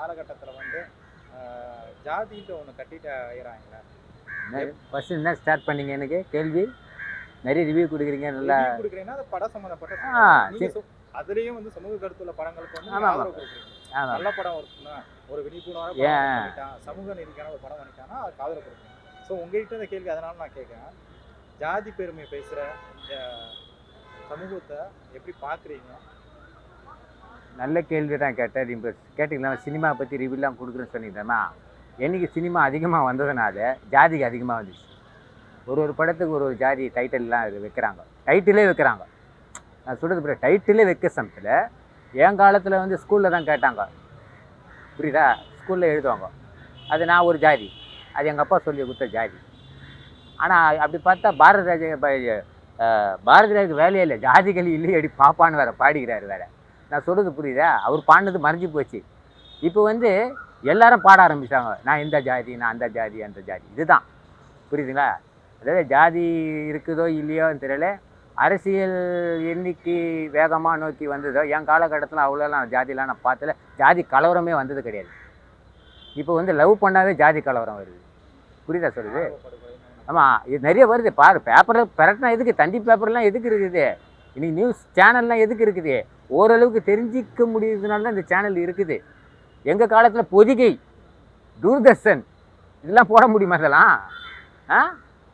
காலகட்டத்தில் வந்து ஜாதின்ற ஒன்று கட்டிட்டு ஆயிடுறாங்களே ஃபஸ்ட்டு என்ன ஸ்டார்ட் பண்ணீங்க எனக்கு? கேள்வி. நிறைய ரிவ்யூ கொடுக்குறீங்க நல்லா. கொடுக்குறீங்கன்னா அது படம் சம்மந்தப்பட்ட அதுலயும் வந்து சமூக கருத்துள்ள படங்களுக்கு வந்து. ஆதரவு கொடுக்குறீங்க. நல்ல படம் இருக்குன்னா ஒரு பண்ணிட்டான் சமூக நீதிக்கான ஒரு படம் பண்ணிட்டான்னா அதுக்கு ஆதரவு கொடுக்குறீங்க. ஸோ உங்ககிட்ட இந்த கேள்வி அதனால நான் கேட்குறேன் ஜாதி பெருமை பேசுற இந்த சமூகத்தை எப்படி பாக்குறீங்க? நல்ல கேள்வி தான் கேட்டேன் இப்போ கேட்டிங்களா? சினிமா பற்றி ரிவ்யூலாம் கொடுக்குறேன்னு சொன்னீங்கன்னா என்னைக்கு சினிமா அதிகமாக வந்ததுனால ஜாதிக்கு அதிகமாக வந்துச்சு. ஒரு ஒரு படத்துக்கு ஒரு ஒரு ஜாதி டைட்டில்லாம் வைக்கிறாங்க. டைட்டிலே வைக்கிறாங்க. நான் சொல்கிறது புரிய டைட்டிலே வைக்க சமயத்தில் என் காலத்தில் வந்து ஸ்கூலில் தான் கேட்டாங்க. புரியுதா? ஸ்கூலில் எழுதுவாங்க. அது நான் ஒரு ஜாதி. அது எங்கள் அப்பா சொல்லி கொடுத்த ஜாதி. ஆனால் அப்படி பார்த்தா பாரத ராஜ பாரதி வேலையே இல்லை. ஜாதிகள் இல்லையே அடி பாப்பான்னு வேற பாடிக்கிறாரு வேற. நான் சொல்கிறது புரியுதா? அவர் பாடினது மறைஞ்சு போச்சு. இப்போ வந்து எல்லாரும் பாட ஆரம்பிச்சாங்க நான் இந்த ஜாதி நான் அந்த ஜாதி அந்த ஜாதி. இதுதான். புரியுதுங்களா? அதாவது ஜாதி இருக்குதோ இல்லையோன்னு தெரியல. அரசியல் எண்ணிக்கை வேகமாக நோக்கி வந்ததோ என் காலகட்டத்தில் அவ்வளோலாம் ஜாதிலாம் நான் பார்த்தல ஜாதி கலவரமே வந்தது கிடையாது. இப்போ வந்து லவ் பண்ணாவே ஜாதி கலவரம் வருது. புரியுதா சொல்லுது ஆமாம் இது நிறைய வருது. பாரு பேப்பரில் பிரட்டினா எதுக்கு? தந்தி பேப்பர்லாம் எதுக்கு இருக்குது? இன்றைக்கி நியூஸ் சேனல்லாம் எதுக்கு இருக்குது? ஓரளவுக்கு தெரிஞ்சிக்க முடியுதுனால தான் இந்த சேனல் இருக்குது. எங்கள் காலத்தில் பொதிகை தூர்தர்ஷன் இதெல்லாம் போட முடியுமா இதெல்லாம்? ஆ?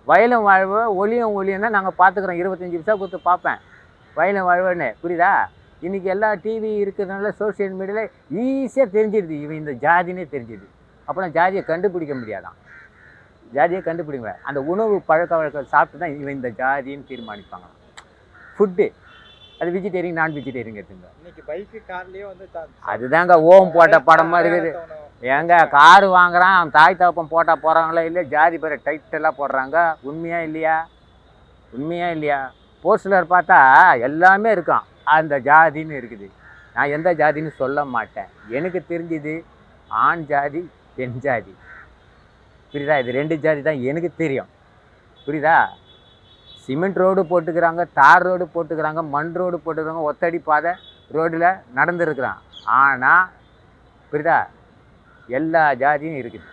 வயலும் வாழ்வு ஒளியும் ஒளியும் தான் நாங்கள் பார்த்துக்குறோம். இருபத்தஞ்சி நிமிஷம் கொடுத்து பார்ப்பேன். வயலும் வாழ்வுன்னு. புரியுதா? இன்றைக்கி எல்லா டிவி இருக்கிறதுனால சோஷியல் மீடியாவில் ஈஸியாக தெரிஞ்சிடுது இவன் இந்த ஜாதினே தெரிஞ்சிடுது அப்புறம் ஜாதியை கண்டுபிடிக்க முடியாதான். ஜாதியை கண்டுபிடிங்க. அந்த உணவு பழக்க வழக்கம் சாப்பிட்டு தான் இவன் இந்த ஜாதின்னு தீர்மானிப்பாங்க ஃபுட்டு அது வெஜிடேரியன் நான் வெஜிடேரியன் எடுத்துங்க இன்னைக்கு பைக்கு கார்லயே வந்து அதுதாங்க ஓம் போட்ட படமாக இருக்குது. ஏங்க காரு வாங்குறான் அவன் தாய் தகப்பன் போட்டால் போகிறாங்களா இல்லை ஜாதி பேரை டைட்டெல்லாம் போடுறாங்க. உண்மையா இல்லையா? உண்மையா இல்லையா? போஸ்டர் பார்த்தா எல்லாமே இருக்கும் அந்த ஜாதின்னு இருக்குது. நான் எந்த ஜாதின்னு சொல்ல மாட்டேன். எனக்கு தெரிஞ்சது ஆண் ஜாதி பெண் ஜாதி. புரியுதா? இது ரெண்டு ஜாதி தான் எனக்கு தெரியும். புரியுதா? சிமெண்ட் ரோடு போட்டுக்கிறாங்க தார் ரோடு போட்டுக்கிறாங்க மண் ரோடு போட்டுக்கிறாங்க ஒத்தடி பாதை ரோடில் நடந்துருக்குறான். ஆனால் புரியுதா? எல்லா ஜாதியும் இருக்குது.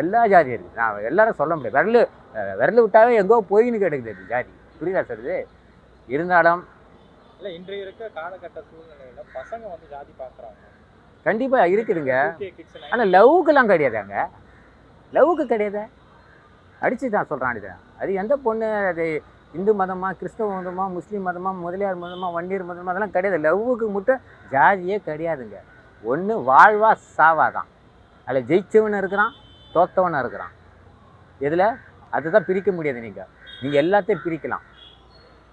எல்லா ஜாதியும் இருக்குது. நான் எல்லாரும் சொல்ல முடியாது. விரல் விரல் விட்டாவே எங்கோ போயின்னு கிடக்குது ஜாதி. புரியுதா சொல்லுது இருந்தாலும் இல்ல இன்றைய இருக்க காலகட்ட சூழ்நிலையில பசங்க வந்து ஜாதி பாக்குறாங்க. கண்டிப்பாக இருக்குதுங்க. 2K kids, 90s ஆனால் லவ்வுக்கெல்லாம் கிடையாதாங்க லவ்வுக்கு கிடையாது. அடித்து தான் சொல்கிறான் இது. அது எந்த பொண்ணு? அது இந்து மதமாக கிறிஸ்தவ மதமாக முஸ்லீம் மதமாக முதலியார் மதமாக வன்னியர் மதமாக அதெல்லாம் கிடையாது. லவ்வுக்கு மட்டும் ஜாதியே கிடையாதுங்க. ஒன்று வாழ்வா சாவா தான் அதில் ஜெயிச்சவன் இருக்கிறான் தோத்தவன் இருக்கிறான். இதில் அதுதான் பிரிக்க முடியாது நீங்கள் நீங்கள் எல்லாத்தையும் பிரிக்கலாம்.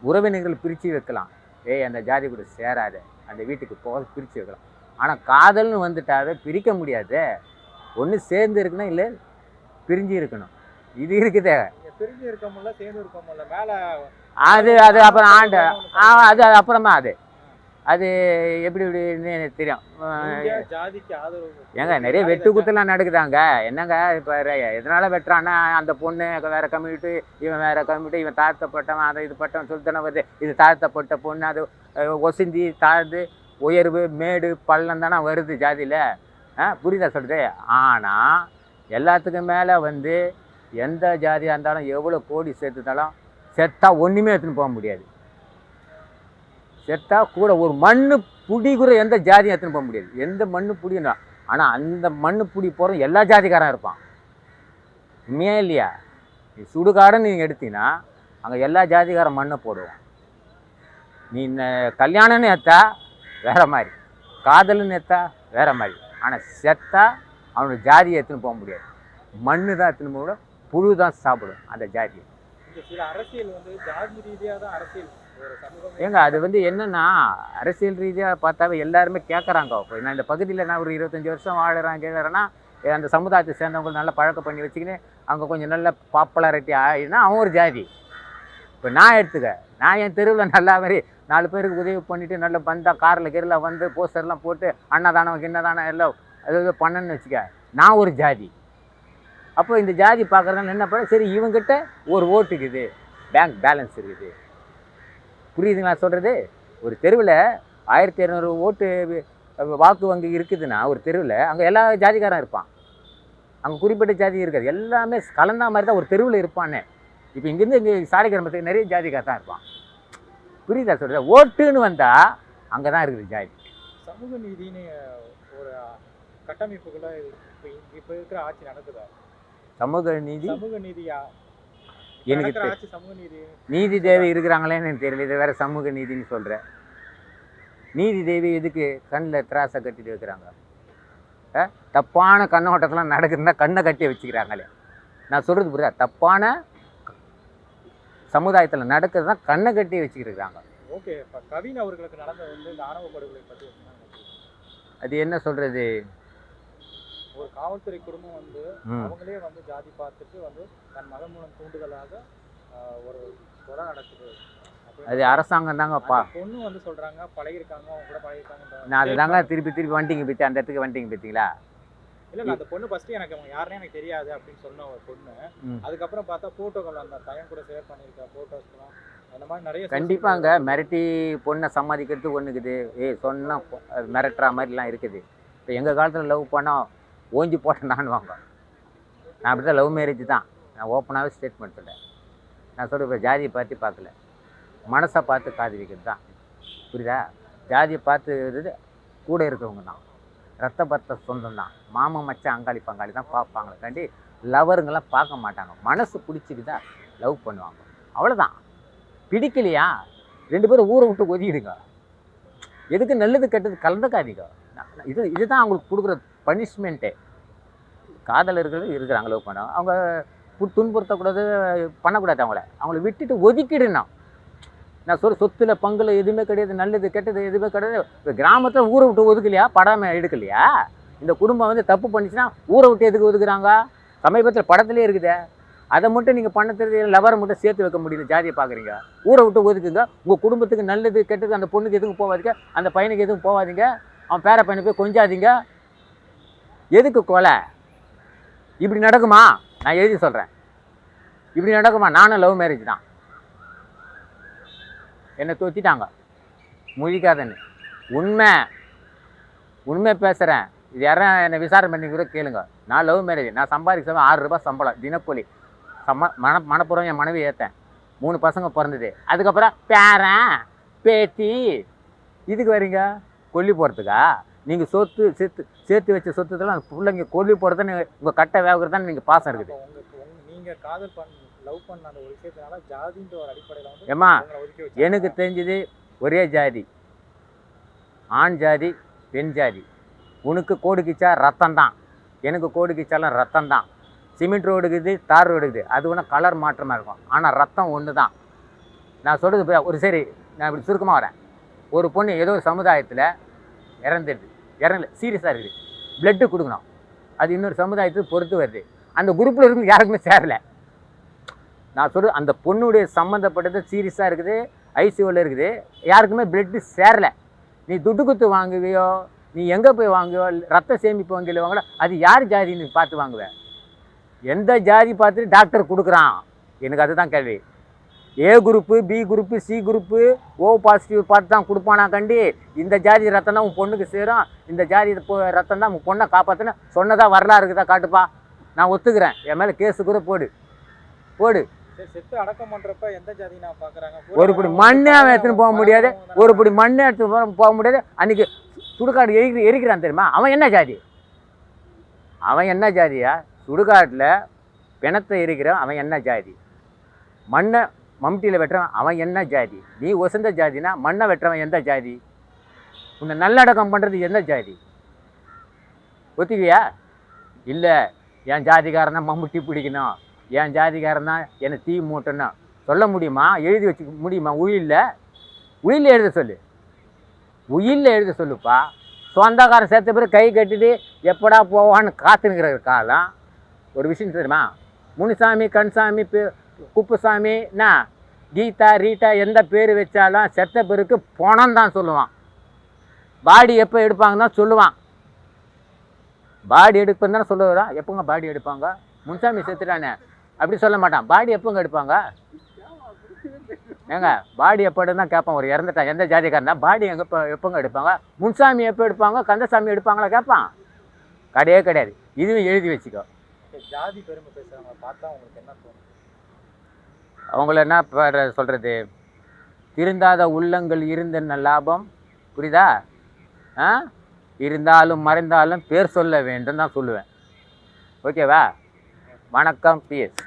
உறவினர்கள் பிரித்து வைக்கலாம். ஏய் அந்த ஜாதி கூட சேராத. அந்த வீட்டுக்கு போக பிரித்து வைக்கலாம். ஆனால் காதல்னு வந்துட்டாவே பிரிக்க முடியாது. ஒன்று சேர்ந்து இருக்கணும் இல்லை பிரிஞ்சு இருக்கணும். இது இருக்குதே அது அது அப்புறம் ஆண்டு ஆ, அது அது அப்புறமா அது. அது எப்படி இப்படின்னு எனக்கு தெரியும். ஏங்க நிறைய வெட்டு குத்துலாம் நடக்குதாங்க. என்னங்க இப்போ எதனால வெட்டுறான்னா அந்த பொண்ணு வேற கம்யூனிட்டி இவன் வேற கம்யூனிட்டி இவன் தாழ்த்தப்பட்டவன் அதை இது பட்டவன் சொல்லித்தானே வருது. இது தாழ்த்தப்பட்ட பொண்ணு அது ஒசிந்தி தாழ்ந்து உயர்வு மேடு பள்ளம் தானே வருது ஜாதியில். ஆ புரியுதா சொல்கிறது ஆனால் எல்லாத்துக்கும் மேலே வந்து எந்த ஜாதியாக இருந்தாலும் எவ்வளோ கோடி சேர்த்துட்டாலும் செத்தா ஒன்றுமே எடுத்துன்னு போக முடியாது. செத்தா கூட ஒரு மண்ணு புடி கூட எந்த ஜாதியும் எடுத்துன்னு போக முடியாது. எந்த மண்ணு புடினா ஆனால் அந்த மண்ணு புடி போகிற எல்லா ஜாதிக்காரன் இருப்பான். உண்மையா இல்லையா? நீ சுடுகாடுன்னு நீங்கள் எடுத்தீங்கன்னா அங்கே எல்லா ஜாதிக்காரன் மண்ணை போடுவான். நீ இந்த கல்யாணம்னு ஏற்றா வேற மாதிரி. காதல்னு ஏற்றா வேற மாதிரி. ஆனால் செத்தா அவனோட ஜாதியை எடுத்துன்னு போக முடியாது. மண்ணு தான் எடுத்துன்னு போக புழு தான் சாப்பிடும் அந்த சில அரசியல் வந்து ஜாதி ரீதியா தான் அரசியல் ஏங்க அது வந்து என்னன்னா அரசியல் ரீதியாக பார்த்தாவே எல்லாருமே கேட்குறாங்க இப்போ நான் இந்த பகுதியில் நான் ஒரு இருபத்தஞ்சி வருஷம் வாழுறேன் கேட்குறேன்னா அந்த சமுதாயத்தை சேர்ந்தவங்க நல்லா பழக்கம் பண்ணி வச்சுக்கின்னு அங்கே கொஞ்சம் நல்ல பாப்புலாரிட்டி ஆகிடுனா அவன் ஒரு ஜாதி. இப்போ நான் எடுத்துக்க நான் என் தெருவில் நல்லா மாதிரி நாலு பேருக்கு உதவி பண்ணிவிட்டு நல்ல வந்தா காரில் கீரில் வந்து போஸ்டர்லாம் போட்டு அன்னதானம் கிண்ணதானம் எல்லாம் அது பண்ணேன்னு வச்சுக்க நான் ஒரு ஜாதி. அப்போ இந்த ஜாதி பார்க்குறதுனால என்ன பண்ண சரி இவங்ககிட்ட ஒரு ஓட்டுக்குது பேங்க் பேலன்ஸ் இருக்குது. புரியுதுங்களா சொல்கிறது ஒரு தெருவில் ஆயிரத்தி இரநூறு ஓட்டு வாக்கு வங்கி இருக்குதுன்னா ஒரு தெருவில் அங்கே எல்லா ஜாதிக்காரன் இருப்பான். அங்கே குறிப்பிட்ட ஜாதி இருக்காது. எல்லாமே கலந்தா மாதிரி தான் ஒரு தெருவில் இருப்பானே. இப்போ இங்கேருந்து இங்கே சாலை கிராமத்துக்கு நிறைய ஜாதிக்கார தான் இருப்பான். புரியுதா சொல்கிறது ஓட்டுன்னு வந்தால் அங்கே தான் இருக்குது ஜாதி. சமூக நீதின்னு ஒரு கட்டமைப்புக்குள்ள இப்போ இப்போ இருக்கிற ஆட்சி நடக்குதா? சமூக நீதி? சமூக நீதியா? எனக்கு நீதி. நீதி தேவி இருக்கிறாங்களேன்னு எனக்கு தெரியல. இது வேற சமூக நீதின்னு சொல்கிறேன் நீதி தேவி எதுக்கு? கண்ணில் திராசை கட்டிட்டு வைக்கிறாங்க? தப்பான கண்ணோட்டத்தெல்லாம் நடக்குதுன்னா கண்ணை கட்டி வச்சுக்கிறாங்களே. நான் சொல்கிறது புரியுதா? தப்பான சமுதாயத்தில் நடக்குதுன்னா கண்ணை கட்டி வச்சுக்கிறாங்க. ஓகே. கவின் அவர்களுக்கு நடந்த வந்து இந்த ஆணவ படுகொலை பற்றி? அது என்ன சொல்கிறது ஒரு காவல்துறை குடும்பம் வந்து அவங்களே வந்து ஜாதி பார்த்துட்டு வந்து தன் மகன் மூலம் தூண்டுதலாக ஒரு கொலை நடக்குது. அது அரசாங்கம் தாங்கப்பா. பொண்ணு வந்து சொல்றாங்க பழகிருக்காங்க அவங்க கூட பழகிருக்காங்க நான் அதுதாங்க திருப்பி திருப்பி வண்டிங்க பற்றி அந்த இடத்துக்கு வண்டிங்க பார்த்தீங்களா இல்ல அந்த பொண்ணு ஃபர்ஸ்ட் எனக்கு அவங்க யாருன்னு எனக்கு தெரியாது அப்படின்னு சொன்ன ஒரு பொண்ணு. அதுக்கப்புறம் பார்த்தா போட்டோக்கள் அந்த பையன் கூட ஷேர் பண்ணிருக்க போட்டோஸ்லாம் அந்த மாதிரி நிறைய கண்டிப்பாங்க மிரட்டி பொண்ணை சம்மதிக்கிறது ஒன்றுக்குது ஏய் சொன்னால் மிரட்டுற மாதிரிலாம் இருக்குது. இப்போ எங்கள் காலத்தில் லவ் பண்ணால் ஓஞ்சி போட்டேன் வாங்க. நான் அப்படி தான் லவ் மேரேஜ் தான். நான் ஓப்பனாகவே ஸ்டேட்மெண்ட் சொல்கிறேன் நான் சொல்கிறேன் இப்போ ஜாதியை பார்த்து பார்க்கல. மனசை பார்த்து காது வைக்கிறது தான். புரியுதா? ஜாதியை பார்த்து கூட இருக்கிறவங்க தான். ரத்த பத்த சொந்தம் தான். மாமன் மச்சான் அங்காளி பங்காளி தான் பார்ப்பாங்களே காண்டி லவருங்கெல்லாம் பார்க்க மாட்டாங்க. மனசு பிடிச்சிக்குதா லவ் பண்ணுவாங்க. அவ்வளோதான் பிடிக்கலையா? ரெண்டு பேரும் ஊரை விட்டு ஒதுக்கிடுங்க. எதுக்கு நல்லது கெட்டது கலந்துக்காதீங்க. நான் இது இதுதான் அவங்களுக்கு கொடுக்குற பனிஷ்மெண்ட்டே. காதலர்கள் இருக்கிறாங்க லவ் பண்ண. அவங்க பு- துன்புறுத்தக்கூடாது பண்ணக்கூடாது அவங்கள. அவங்கள விட்டுட்டு ஒதுக்கிடுனா. நான் சொல்ல சொத்தில் பங்குல எதுவுமே கிடையாது நல்லது கெட்டது எதுவுமே கிடையாது. இப்போ கிராமத்தில் ஊரை விட்டு ஒதுக்கலையா? படாம எடுக்கலையா? இந்த குடும்பம் வந்து தப்பு பண்ணிச்சுன்னா ஊரை விட்டு எதுக்கு ஒதுக்குறாங்க? சமீபத்தில் படத்துலேயே இருக்குதே. அதை மட்டும் நீங்கள் பண்ண தெரிஞ்ச லவரை மட்டும் சேர்த்து வைக்க முடியல ஜாதியை பார்க்குறீங்க ஊரை விட்டு ஒதுக்குங்க. உங்கள் குடும்பத்துக்கு நல்லது கெட்டது அந்த பொண்ணுக்கு எதுவும் போகாதீங்க. அந்த பையனுக்கு எதுவும் போகாதீங்க. அவன் பேர பையனை போய் கொஞ்சாதீங்க. எதுக்கு கொலை? இப்படி நடக்குமா? நான் எழுதி சொல்கிறேன் இப்படி நடக்குமா? நானும் லவ் மேரேஜ் தான். என்னை தோத்திட்டாங்க. முழிக்காதன்னு. உண்மை. உண்மை பேசுகிறேன் இது யாரும் என்னை விசாரணை பண்ணி கூட கேளுங்க. நான் லவ் மேரேஜ் நான் சம்பாதிக்க ஆறு ரூபாய் சம்பளம். தினக்கூலி. சம்ம மன மனப்புறம் என் மனைவி ஏற்றேன் மூணு பசங்க பிறந்தது. அதுக்கப்புறம் பேரன் பேத்தி. இதுக்கு வரீங்க? கொல்லி போகிறதுக்கா நீங்கள் சொத்து சேர்த்து சேர்த்து வச்ச அந்த பிள்ளைங்க கொல்லி போகிறதுன்னு உங்கள் கட்டை வேகுறதான்னு நீங்கள் பாசம் இருக்குது. அப்போ உங்க உங்க- நீங்க காதல் பண்ண லவ் பண்ண அந்த ஒரு விஷயத்தினால ஜாதின்ற ஒரு அடிப்படையில வந்து. எனக்கு தெரிஞ்சது ஒரே ஜாதி. ஆண் ஜாதி பெண் ஜாதி. உனக்கு கோடு கிச்சா ரத்தம் தான் எனக்கு கோடு கிச்சாலும் ரத்தம் தான் சிமெண்ட் ரோடு இருக்குது தார் ரோடு இருக்குது. அது ஒன்றும் கலர் மாற்றமாக இருக்கும். ஆனால் ரத்தம் ஒன்று தான் நான் சொல்கிறது ஒரு சரி நான் இப்படி சுருக்கமாக வரேன். ஒரு பொண்ணு ஏதோ ஒரு சமுதாயத்தில் இறந்துடுது. இறங்கல. சீரியஸாக இருக்குது. பிளட்டு கொடுக்கணும். அது இன்னொரு சமுதாயத்துக்கு பொறுத்து வருது. அந்த குரூப்பில் இருந்து யாருக்குமே சேரல. நான் சொல்கிறது அந்த பொண்ணுடைய சம்மந்தப்பட்டது சீரியஸாக இருக்குது. ஐசியூவில் இருக்குது. யாருக்குமே பிளட்டு சேரல. நீ துட்டு குத்து வாங்குவியோ நீ எங்கே போய் வாங்குவியோ ரத்த சேமிப்பு வங்கியில் வாங்கல அது யார் ஜாதின்னு நீ பார்த்து வாங்குவேன் எந்த ஜாதி பார்த்துட்டு டாக்டர் கொடுக்குறான்? எனக்கு அதுதான் கேள்வி. A group B group C group O positive பார்த்து தான் கொடுப்பானா கண்டி? இந்த ஜாதி ரத்தம் தான் உன் பொண்ணுக்கு சேரும். இந்த ஜாதி ரத்தம் தான் உன் பொண்ணை காப்பாற்றுன்னு சொன்னதா வரலாறு இருக்குதா காட்டுப்பா. நான் ஒத்துக்கிறேன். என் மேலே கேஸு கூட போடு. போடு. செத்து அடக்கம் பண்றப்ப எந்த ஜாதி நான் ஒரு படி மண்ணே அவன் எடுத்துன்னு போக முடியாது. ஒரு படி மண்ணை எடுத்து போக- முடியாது. அன்னைக்கு சுடுகாடு எரிக்கிற எரிக்கிறான் தெரியுமா? அவன் என்ன ஜாதி? அவன் என்ன ஜாதியா? சுடுகாட்டில் பிணத்தை எரிக்கிற அவன் என்ன ஜாதி? மண்ணை மம்டியில் வெட்டுறவன் அவன் என்ன ஜாதி? நீ ஒசந்த ஜாதினா மண்ணை வெட்டுறவன் எந்த ஜாதி? உன்னை நல்லடக்கம் பண்ணுறது எந்த ஜாதி? ஒத்துக்கியா? இல்லை என் ஜாதிக்காரன் தான் மம்முட்டி பிடிக்கணும். என் ஜாதிக்காரன் தான் என்னை தீ மூட்டணும். சொல்ல முடியுமா? எழுதி வச்சுக்க முடியுமா? உயிலில்? உயிலில் எழுத சொல்லு. உயிலில் எழுத சொல்லுப்பா. சொந்தக்காரன் சேர்த்த பிறகு கை கட்டிட்டு எப்படா போவான்னு காத்துனுக்கிற காலம். ஒரு விஷயம் தெரியுமா? முனுசாமி கண்சாமி குப்புசாமின்னா குப்புசாமி கீதா ரீட்டா எந்த பேர் வச்சாலும் செத்த பிறகு பணம் தான் சொல்லுவான். பாடி எப்போ எடுப்பாங்க தான் சொல்லுவான். பாடி எடுப்பேன்னு தானே சொல்லுவா எப்போங்க பாடி எடுப்பாங்க? முன்சாமி செத்துட்டானே. அப்படி சொல்ல மாட்டான். பாடி எப்போங்க எடுப்பாங்க? ஏங்க பாடி எப்போ தான் கேட்பான். ஒரு இறந்துட்டான் எந்த ஜாதிக்காரனா? பாடி எங்கே எப்போ எப்போங்க எடுப்பாங்க? முன்சாமி எப்போ எடுப்பாங்க? கந்தசாமி எடுப்பாங்களா கேட்பான். கிடையவே கிடையாது. இதுவும் எழுதி வச்சுக்கோ. ஜாதி பெருமை பேசுகிறாங்க பார்த்தா உங்களுக்கு என்ன தோணும் அவங்கள என்ன ப- சொல்கிறது திருந்தாத உள்ளங்கள் இருந்த லாபம்? புரியுதா? ஆ? இருந்தாலும் மறைந்தாலும் பேர் சொல்ல வேண்டும் தான் சொல்லுவேன். ஓகேவா? வணக்கம் பிஎஸ்